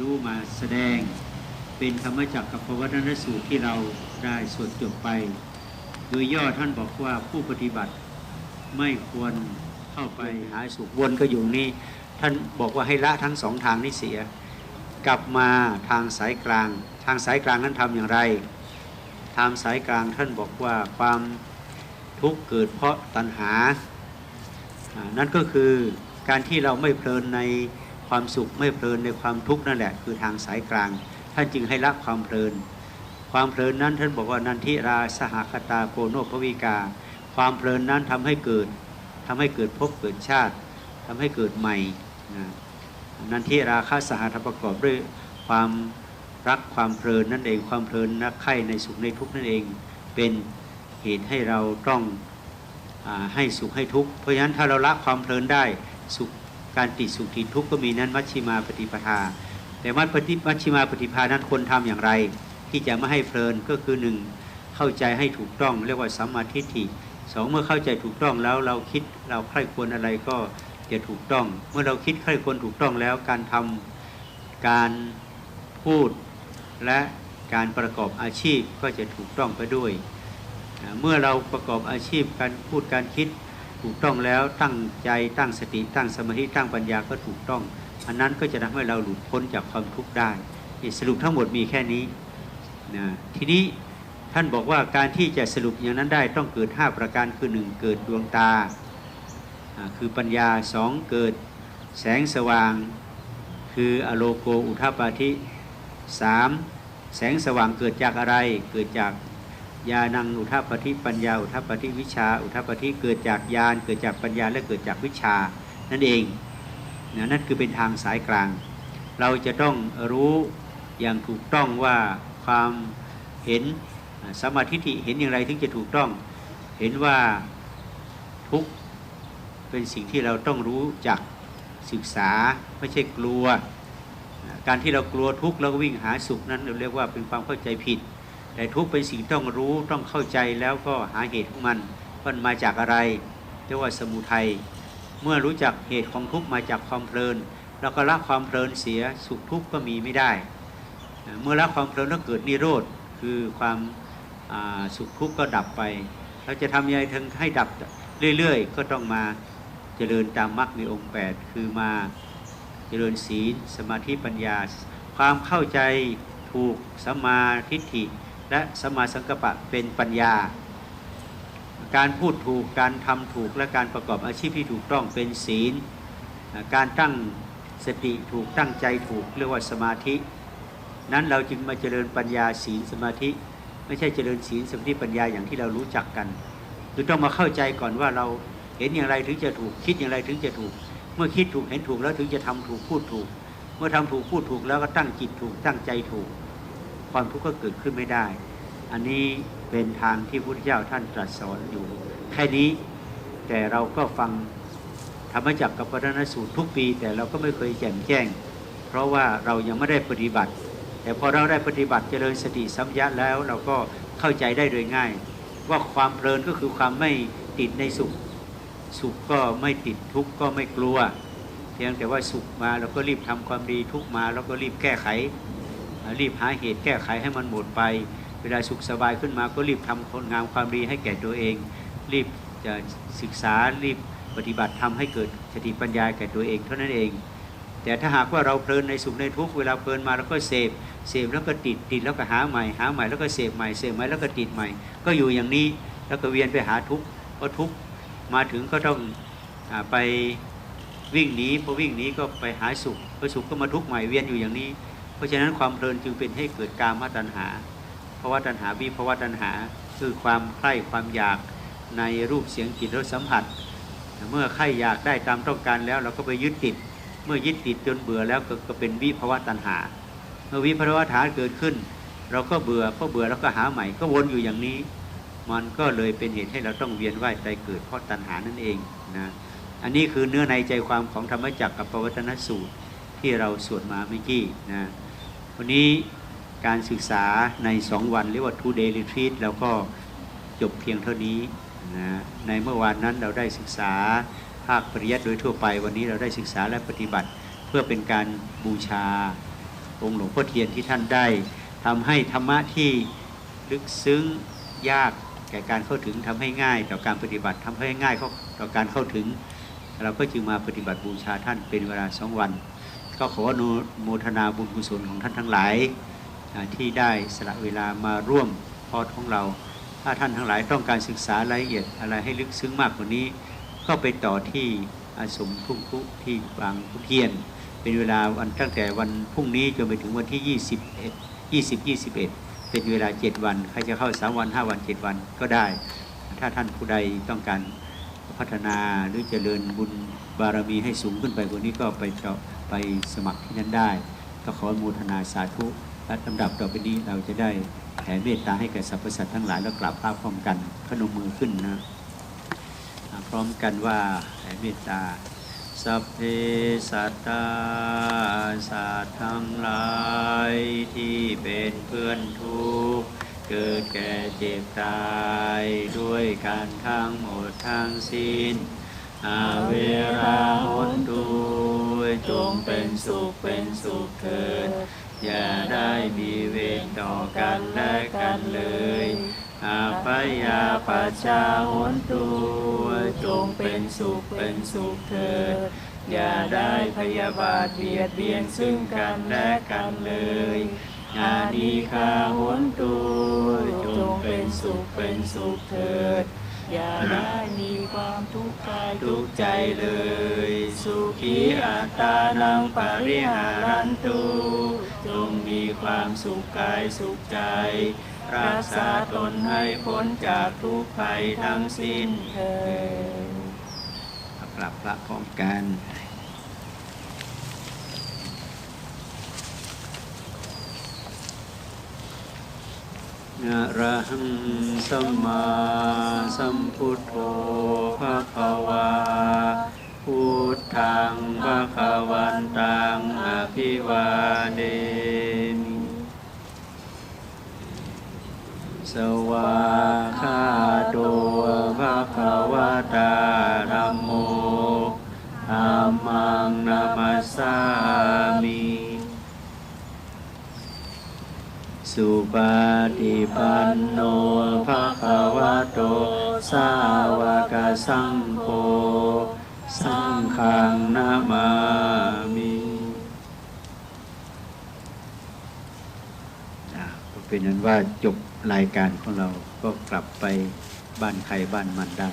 รู้มาแสดง เป็นธรรมจักรกับพวัฒนสูตรที่เราได้สวดจบไป โดยย่อท่านบอกว่าผู้ปฏิบัติไม่ควรเข้าไปหาสุขวนก็อยู่นี่ ท่านบอกว่าให้ละทั้งสองทางนี้เสีย กลับมาทางสายกลาง ทางสายกลางนั้นทำอย่างไร ทางสายกลางท่านบอกว่าความทุกข์เกิดเพราะตัณหา นั่นก็คือการที่เราไม่เพลินใน ความสุขไม่เพลินในความทุกข์นั่นแหละคือทางสายกลาง ท่านจึงให้ละความเพลิน ความเพลินนั้นท่านบอกว่านันทิราสหคตาโกโนภวิกา ความเพลินนั้นทำให้เกิดทำให้เกิดภพเกิดชาติทำให้เกิดใหม่นะนันทิราคาสหธรรมประกอบด้วยความรักความเพลินนั่นเองความเพลินนักใคร่ในสุขในทุกข์นั่นเองเป็นเหตุให้เราต้องอให้สุขให้ทุกข์เพราะฉะนั้นถ้าเราละความเพลินได้สุข การติดสุขติดทุกข์ก็มีนั้นมัชชิมาปฏิปทา แต่มัชปฏิมัชชิมาปฏิภานั้นควรทำอย่างไร ที่จะไม่ให้เพลินก็คือหนึ่งเข้าใจให้ถูกต้องเรียกว่าสัมมาทิฏฐิสองเมื่อเข้าใจถูกต้องแล้วเราคิดเราใคร่ควรอะไรก็จะถูกต้อง เมื่อเราคิดใคร่ควรถูกต้องแล้ว การทำการพูดและการประกอบอาชีพก็จะถูกต้องไปด้วย เมื่อเราประกอบอาชีพการพูดการคิด ถูกต้องแล้วตั้งใจตั้งสติตั้งสมาธิตั้งปัญญาก็ถูกต้อง อันนั้นก็จะทำให้เราหลุดพ้นจากความทุกข์ได้สรุปทั้งหมดมีแค่นี้นะทีนี้ท่านบอกว่าการที่จะสรุปอย่างนั้นได้ต้องเกิด 5 ประการคือ 1 เกิดดวงตาอ่าคือปัญญา 2 เกิดแสงสว่าง คืออโลโกอุทาปาธิ 3. แสงสว่างเกิดจากอะไรเกิดจาก ญาณังอุทาปฏิปัญญาอุทาปฏิวิชา อุทาปฏิเกิดจากญาณเกิดจากปัญญาและเกิดจากวิชา นั่นเองนะนั่นคือเป็นทางสายกลาง เราจะต้องรู้อย่างถูกต้องว่าความเห็นสมาธิิเห็นอย่างไรถึงจะถูกต้อง เห็นว่าทุกเป็นสิ่งที่เราต้องรู้จักศึกษาไม่ใช่กลัว การที่เรากลัวทุกข์แล้วก็วิ่งหาสุขนั้นเราเรียกว่าเป็นความเข้าใจผิด แต่ทุกเป็นสิ่งต้องรู้ต้องเข้าใจแล้วก็หาเหตุของมันมันมาจากอะไรเรียกว่าสมุทัยเมื่อรู้จักเหตุของทุกมาจากความเพลินเราก็ละความเพลินเสียสุขทุกข์ก็มีไม่ได้ เมื่อละความเพลินแล้วเกิดนิโรธคือความสุขทุกข์ก็ดับไป เราจะทำยังไงถึงให้ดับเรื่อยๆ ก็ต้องมาเจริญตามมรรคมีองค์ 8 คือมาเจริญศีลสมาธิปัญญา ความเข้าใจถูกสัมมาทิฏฐิ และสมาสังกัปปะเป็นปัญญา การพูดถูกการทำถูกและการประกอบอาชีพที่ถูกต้องเป็นศีล การตั้งสติถูกตั้งใจถูกเรียกว่าสมาธิ นั้นเราจึงมาเจริญปัญญาศีลสมาธิ ไม่ใช่เจริญศีลสมาธิปัญญาอย่างที่เรารู้จักกันคือต้องมาเข้าใจก่อนว่าเราเห็นอย่างไรถึงจะถูกคิดอย่างไรถึงจะถูก เมื่อคิดถูกเห็นถูกแล้วถึงจะทำถูกพูดถูก เมื่อทำถูกพูดถูกแล้วก็ตั้งจิตถูกตั้งใจถูก ความทุกข์ก็เกิดขึ้นไม่ได้ อันนี้เป็นทางที่พระพุทธเจ้าท่านตรัสสอนอยู่ แค่นี้แต่เราก็ฟังธรรมจักรกับปรณสูตรทุกปี แต่เราก็ไม่เคยแจ่มแจ้ง เพราะว่าเรายังไม่ได้ปฏิบัติ แต่พอเราได้ปฏิบัติเจริญสติสัมยาแล้ว เราก็เข้าใจได้โดยง่าย ว่าความเพลินก็คือความไม่ติดในสุข สุขก็ไม่ติดทุกข์ก็ไม่กลัว เพียงแต่ว่าสุขมาเราก็รีบทำความดีทุกมาเราก็รีบแก้ไข รีบหาเหตุแก้ไขให้มันหมดไป เวลาสุขสบายขึ้นมาก็รีบทำคนงามความดีให้แก่ตัวเอง รีบจะศึกษารีบปฏิบัติทำให้เกิดสติปัญญาแก่ตัวเองเท่านั้นเอง แต่ถ้าหากว่าเราเพลินในสุขในทุกเวลาเพลินมาเราก็เสพเสพแล้วก็ติดติดแล้วก็หาใหม่หาใหม่แล้วก็เสพใหม่เสพใหม่แล้วก็ติดใหม่ ก็อยู่อย่างนี้แล้วก็เวียนไปหาทุกข์เพราะทุกมาถึงก็ต้องอไปวิ่งหนีพอวิ่งหนีก็ไปหาสุขพอสุขก็มาทุกข์ใหม่เวียนอยู่อย่างนี้ ราะฉะนั้นความเพลินจึงเป็นให้เกิดกามตัณหาภาวะตัณหาวิภาวะตัณหา คือความใคร่ความอยากในรูปเสียงกลิ่นรสสัมผัส เมื่อใคร่อยากได้ตามต้องการแล้วเราก็ไปยึดติด เมื่อยึดติดจนเบื่อแล้วก็กเป็นวิภาวะตัณหา เมื่อวิภาวะตัณหาเกิดขึ้น เราก็เบื่อพอเบื่อเราก็หาใหม่ก็วนอยู่อย่างนี้ มันก็เลยเป็นเหตุให้เราต้องเวียนว่ายตายเกิดเพราะตัณหานั่นเองนะอันนี้คือเนื้อในใจความของธรรมจักรกับปวัตนสูตรที่เราสวดมาเมื่อกี้นะ วันนี้การศึกษาในสองวันเรียกว่า two day retreat แล้วก็จบเพียงเท่านี้นะในเมื่อวานนั้นเราได้ศึกษาภาคปริยัติโดยทั่วไป วันนี้เราได้ศึกษาและปฏิบัติ เพื่อเป็นการบูชาองค์หลวงพ่อเทียนที่ท่านได้ทำให้ธรรมะที่ลึกซึ้งยากแก่การเข้าถึงทำให้ง่าย ต่อการปฏิบัติทำให้ง่ายต่อการเข้าถึง เราก็จึงมาปฏิบัติบูชาท่านเป็นเวลาสองวัน ก็ขออนุโมทนาบุญกุศลของท่านทั้งหลายที่ได้สละเวลามาร่วมพอดของเรา ถ้าท่านทั้งหลายต้องการศึกษารายละเอียดอะไรให้ลึกซึ้งมากกว่านี้ ก็ไปต่อที่อาสมทุ่งคุที่บางขุเทียน เป็นเวลาวันตั้งแต่วันพรุ่งนี้จนไปถึงวันที่ 21 20 21 เป็นเวลา 7 วัน ใครจะเข้า 3 วัน 5 วัน 7 วันก็ได้ ถ้าท่านผู้ใดต้องการพัฒนาหรือเจริญบุญบารมีให้สูงขึ้นไปกว่านี้ก็ไปเจาะ ไปสมัครที่นั่นได้ ก็ขออนุโมทนาสาธุและลำดับต่อไปนี้เราจะได้แผ่เมตตาให้แก่สรรพสัตว์ทั้งหลายแล้วกราบพระพร้อมกันขนมมือขึ้นนะพร้อมกันว่าแผ่เมตตาสัพเพสัตตาสัตว์ทั้งหลายที่เป็นเพื่อนทุกข์เกิดแก่เจ็บตายด้วยกันทั้งหมดทั้งสิ้นอาเวราหนตุ จงเป็นสุขเป็นสุขเถิดอย่าได้มีเวรต่อกันและกันเลยอาพยาปัจจาหนตุจงเป็นสุขเป็นสุขเถิดอย่าได้พยาบาทเบียดเบียนซึ่งกันและกันเลยอานิคาหนตุจงเป็นสุขเป็นสุขเถิดอย่าได้ ทุกกายทุกใจเลย สุขีอัตตานังปริหารันตุจงมีความสุขกายสุขใจ รักษาตนให้พ้นจากทุกภัยทั้งสิ้นเถิดกลับพระพร้อมกัน ระหังสัมมาสัมพุทโธภะคะวาพุทธังภะคะวันตังอภิวาเดมิสวาคาโตภะคะวะตาธัมโมธัมมังนามัสสามิ สุปฏิปันโนภะคะวะโต สาวกสังโฆ สังฆังนามามิก็เป็นนั้นว่าจบรายการของเราก็กลับไปบ้านใครบ้านมันได้